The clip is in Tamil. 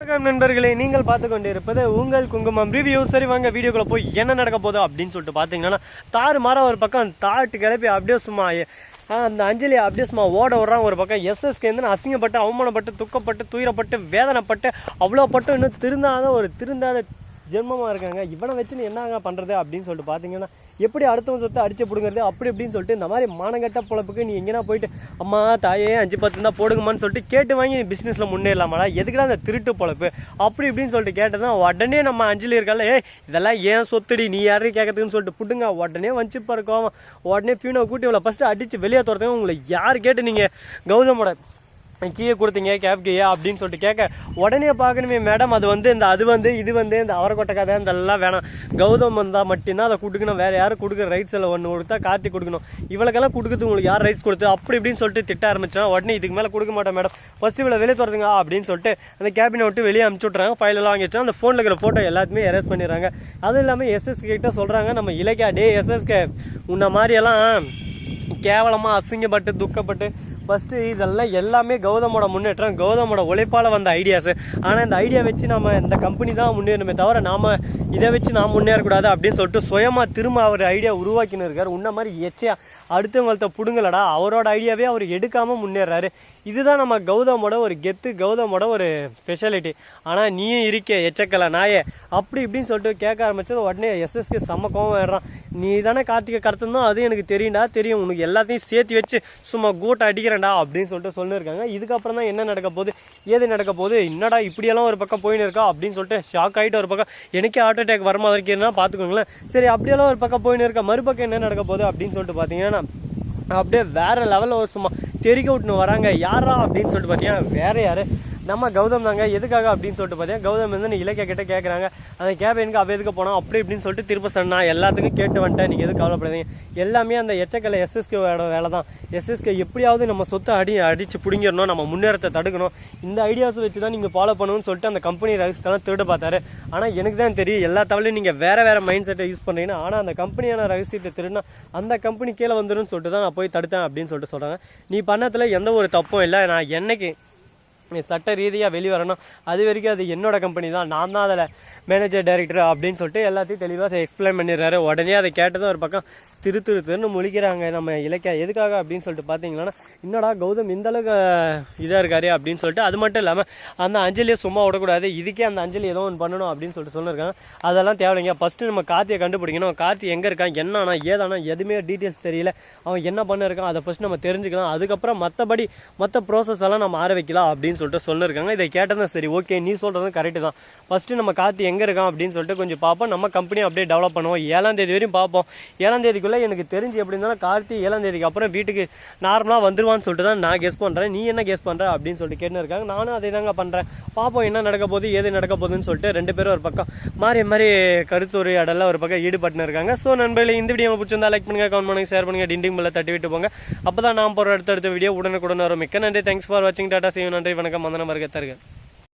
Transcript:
வணக்கம் நண்பர்களே நீங்கள் பார்த்து கொண்டிருப்பது உங்கள் குங்குமம் ரிவ்யூ சரி வாங்க வீடியோக்குள்ள போய் என்ன நடக்க போதோ அப்படின்னு சொல்லிட்டு பார்த்தீங்கன்னா தாறு மாற ஒரு பக்கம் தாட்டு கிளப்பி அப்படியே சும்மா ஆ, அந்த அஞ்சலி அப்படியே சும்மா ஓட விடுறான் ஒரு பக்கம். எஸ்எஸ்கேந்து அசிங்கப்பட்டு அவமானப்பட்டு துக்கப்பட்டு துயரப்பட்டு வேதனைப்பட்டு அவ்வளோ பட்டு இன்னும் திருந்தாத ஒரு திருந்தாத ஜென்மமாக இருக்காங்க. இவனை வச்சு நீ என்னங்க பண்ணுறது அப்படின்னு சொல்லிட்டு பார்த்தீங்கன்னா எப்படி அடுத்தவன் சொத்தை அடிச்சு பிடுங்கிறது அப்படி இப்படின்னு சொல்லிட்டு இந்த மாதிரி மானங்கட்ட பொழப்புக்கு நீ எங்கேனா போயிட்டு அம்மா தாயே அஞ்சு பத்து இருந்தால் போடுங்கம்மான்னு சொல்லிட்டு கேட்டு வாங்கி நீ பிஸ்னஸில் முன்னேறலாமாடா? எதுக்குடா அந்த திருட்டு பொழப்பு? அப்படி இப்படின்னு சொல்லிட்டு கேட்டதான் உடனே நம்ம அஞ்சலி இருக்கால ஏ இதெல்லாம் ஏன் சொத்துடி? நீ யாரையும் கேட்கறதுக்குன்னு சொல்லிட்டு புட்டுங்க. உடனே வச்சு பாருக்கோம் உடனே ஃபியூனை கூட்டி இவ்வளோ ஃபஸ்ட்டு அடித்து வெளியே துரத்துங்க. உங்களை யார் கேட்டு நீங்கள் கௌதமோட கீயை கொடுத்தீங்க கேப் கீயா அப்படின்னு சொல்லிட்டு கேட்க உடனே பார்க்கணுமே மேடம் அது வந்து இந்த அது வந்து இது வந்து இந்த அவரைக்கொட்டை கதை இந்த எல்லாம் வேணாம். கௌதம் வந்தால் மட்டும்தான் அதை கொடுக்கணும். வேறு யாரும் கொடுக்குற ரைட்ஸ் எல்லாம் ஒன்று கொடுத்தா கார்த்திக் கொடுக்கணும். இவளுக்கெல்லாம் கொடுக்குறது உங்களுக்கு யார் ரைட்ஸ் கொடுத்து அப்படி இப்படின்னு சொல்லிட்டு திட்ட ஆரம்பிச்சா உடனே இதுக்கு மேலே கொடுக்க மாட்டேன் மேடம் ஃபர்ஸ்ட் இவ்வளோ வெளியே தரதுங்க அப்படின்னு சொல்லிட்டு அந்த கேபினை விட்டு வெளியே அனுப்பிச்சி விட்றாங்க ஃபைல் வாங்கி வச்சா அந்த ஃபோனில் இருக்கிற ஃபோட்டோ எல்லாத்தையுமே எரேஸ் பண்ணிடுறாங்க. அதுவும் இல்லாமல் எஸ்எஸ்கே கிட்ட சொல்கிறாங்க நம்ம இலக்கியா டே எஸ்எஸ்கே உன்ன மாதிரியெல்லாம் கேவலமாக அசிங்கப்பட்டு துக்கப்பட்டு ஃபஸ்ட்டு இதெல்லாம் எல்லாமே கௌதமோட முன்னேற்றம் கௌதமோட உழைப்பால் வந்த ஐடியாஸு ஆனால் இந்த ஐடியா வச்சு நம்ம இந்த கம்பெனி தான் முன்னேறணுமே தவிர நாம் இதை வச்சு நாம் முன்னேறக்கூடாது அப்படின்னு சொல்லிட்டு சுயமாக திரும்ப அவர் ஐடியா உருவாக்கின்னு இருக்கார். உன்ன மாதிரி எச்சையா அடுத்தவங்கள்ட்ட புடுங்கலடா அவரோட ஐடியாவே அவர் எடுக்காமல் முன்னேறாரு. இதுதான் நம்ம கௌதமோட ஒரு கெத்து கௌதமோட ஒரு ஸ்பெஷாலிட்டி ஆனால் நீயும் இருக்கே எச்சக்கல நாயே. அப்படி இப்படின்னு சொல்லிட்டு கேட்க ஆரம்பிச்சது உடனே எஸ்எஸ்கே செம்ம கோவம் ஆயிடுறான். நீ தானே கார்த்திகை கடத்தணும் அது எனக்கு தெரியும்டா தெரியும். உனக்கு எல்லாத்தையும் சேர்த்து வச்சு சும்மா கூட்டை அடிக்கிறேன்டா அப்படின்னு சொல்லிட்டு சொல்லியிருக்காங்க இதுக்கப்புறம் தான் என்ன நடக்க போகுது? ஏது நடக்க போகுது? என்னடா இப்படியெல்லாம் ஒரு பக்கம் போயின்னு இருக்கா? அப்படின்னு சொல்லிட்டு ஷாக் ஆகிட்டு ஒரு பக்கம் எனக்கே ஹார்ட் அட்டாக் வர மாதிரி இருக்குன்னா பார்த்துக்கோங்களேன். சரி அப்படியெல்லாம் ஒரு பக்கம் போயின்னு இருக்கா மறுபக்கம் என்ன நடக்க போகுது அப்படின்னு சொல்லிட்டு பார்த்தீங்கன்னா அப்படியே வேற லெவலில் ஒரு சும்மா தெறிக்க விட்டுன்னு வராங்க. யாரா அப்படின்னு சொல்லிட்டு பார்த்தீங்கன்னா வேற யாரு? நம்ம கௌதம் தாங்க எதுக்காக அப்படின்னு சொல்லிட்டு பார்த்தீங்கன்னா கௌதம் வந்து நீ இலக்கிய கிட்ட கேட்குறாங்க அந்த கேப் எனக்கு அவ எதுக்கு போனோம் அப்படி இப்படின்னு சொல்லிட்டு திருப்ப சொன்னா எல்லாத்துக்கும் கேட்டு வந்துட்டேன் நீங்கள் எதுவும் கவலைப்படாதீங்க. எல்லாமே அந்த எச்சக்கலை எஸ்எஸ்கேவோட வேலை தான் எஸ்எஸ்கே எப்படியாவது நம்ம சொத்தை அடி அடித்து பிடிங்கிடணும் நம்ம முன்னேறத்தை தடுக்கணும். இந்த ஐடியாஸ் வச்சு தான் நீங்கள் ஃபாலோ பண்ணணும்னு சொல்லிட்டு அந்த கம்பெனி ரகசியத்தெல்லாம் திருட பார்த்தாரு. ஆனால் எனக்கு தான் தெரியும் எல்லா தவிலையும் நீங்கள் வேறு வேறு மைண்ட் செட்டை யூஸ் பண்ணுறீங்கன்னா ஆனால் அந்த கம்பெனியான ரகசியத்தை திருடினா அந்த கம்பெனி கீழே வந்துடும் சொல்லிட்டு தான் நான் போய் தடுத்தேன் அப்படின்னு சொல்லிட்டு சொல்கிறாங்க நீ பண்ணத்தில் எந்த ஒரு தப்பும் இல்லை. நான் என்னைக்கு சட்ட ரீதியாக வெளியே வரணும் அது வரைக்கும் அது என்னோட கம்பெனி தான். நான் தான் அதில் மேனேஜர் டைரக்டர் அப்படின்னு சொல்லிட்டு எல்லாத்தையும் தெளிவாக எக்ஸ்பிளைன் பண்ணிடுறாரு. உடனே அதை கேட்டதும் ஒரு பக்கம் திரு திரு திருன்னு முழிக்கிறாங்க நம்ம இலக்கியா எதுக்காக அப்படின்னு சொல்லிட்டு பார்த்தீங்கன்னா என்னடா கௌதம் இந்தளவுக்கு இதாக இருக்காரு? அப்படின்னு சொல்லிட்டு அது மட்டும் இல்லாமல் அந்த அஞ்சலியை சும்மா விடக்கூடாது. இதுக்கே அந்த அஞ்சலி ஏதோ ஒன்று பண்ணணும் அப்படின்னு சொல்லிட்டு சொல்லியிருக்காங்க அதெல்லாம் தேவையில்லைங்க. ஃபஸ்ட்டு நம்ம கார்த்தியை கண்டுபிடிக்கணும். கார்த்தி எங்கே இருக்கான் என்னன்னா ஏதானா எதுவுமே டீட்டெயில்ஸ் தெரியல. அவன் என்ன பண்ண இருக்கான் அதை ஃபஸ்ட் நம்ம தெரிஞ்சுக்கலாம். அதுக்கப்புறம் மற்றபடி மற்ற ப்ராசஸ் எல்லாம் நம்ம ஆரம்பிக்கலாம் அப்படின்னு சொல்லிட்டு சொல்லியிருக்காங்க இதை கேட்டதும் சரி ஓகே நீ சொல்கிறதும் கரெக்டு தான். ஃபஸ்ட்டு நம்ம கார்த்தி எங்கே இருக்கான் அப்படின்னு சொல்லிட்டு கொஞ்சம் பார்ப்போம். நம்ம கம்பெனி அப்படியே டெவலப் பண்ணுவோம். ஏழாம் தேதி வரையும் பார்ப்போம். ஏழாம் தேதிக்குள்ளே எனக்கு தெரிஞ்சு எப்படி இருந்தாலும் கார்த்தி ஏழாம் தேதிக்கு அப்புறம் வீட்டுக்கு நார்மலாக வந்துருவான்னு சொல்லிட்டு தான் நான் கெஸ் பண்ணுறேன் நீ என்ன கெஸ் பண்ணுற அப்படின்னு சொல்லிட்டு கேட்டுன்னு இருக்காங்க. நானும் அதே தாங்க பண்ணுறேன் பார்ப்போம் என்ன நடக்க போகுது ஏது நடக்க போகுதுன்னு சொல்லிட்டு ரெண்டு பேரும் ஒரு பக்கம் மாறி மாறி கருத்துரையாடலாம் ஒரு பக்கம் ஈடுபட்டுன்னு இருக்காங்க. ஸோ நண்பர்களே இந்த வீடியோ பிடிச்சிருந்தா லைக் பண்ணுங்க கமெண்ட் பண்ணுங்க ஷேர் பண்ணுங்க டிண்டிங் பில்ல தட்டி விட்டு போங்க. அப்போ தான் நான் போகிற அடுத்தடுத்த வீடியோ உடனுக்குடன் வரும். மிக்க நன்றி. தேங்க்ஸ் ஃபார் வாட்சிங் டாட்டா செய்யும் நன்றி. வணக்கம். மந்தன மருகத்தர்கள்